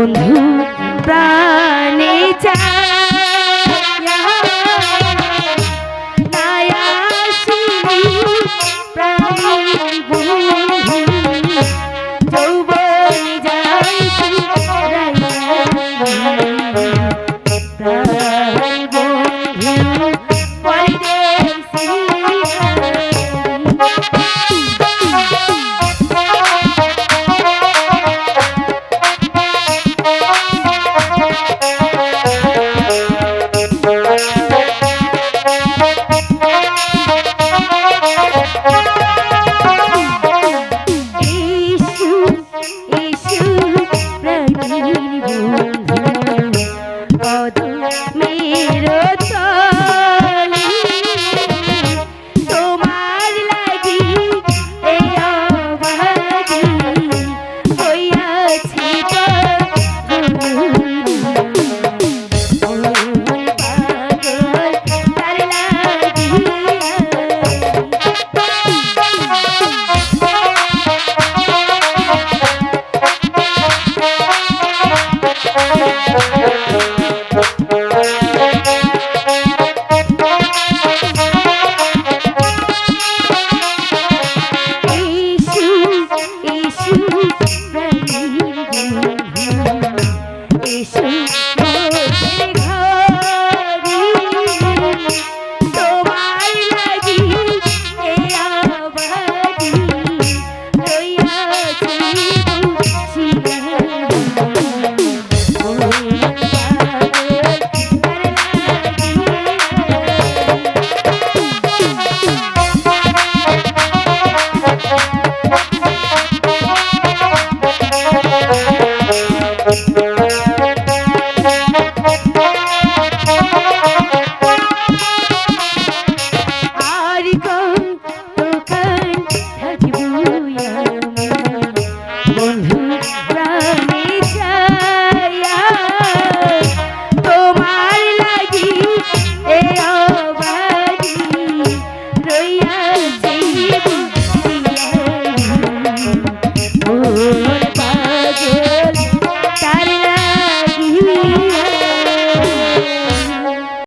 বন্ধু প্রাণে চায় मेरो Thank you.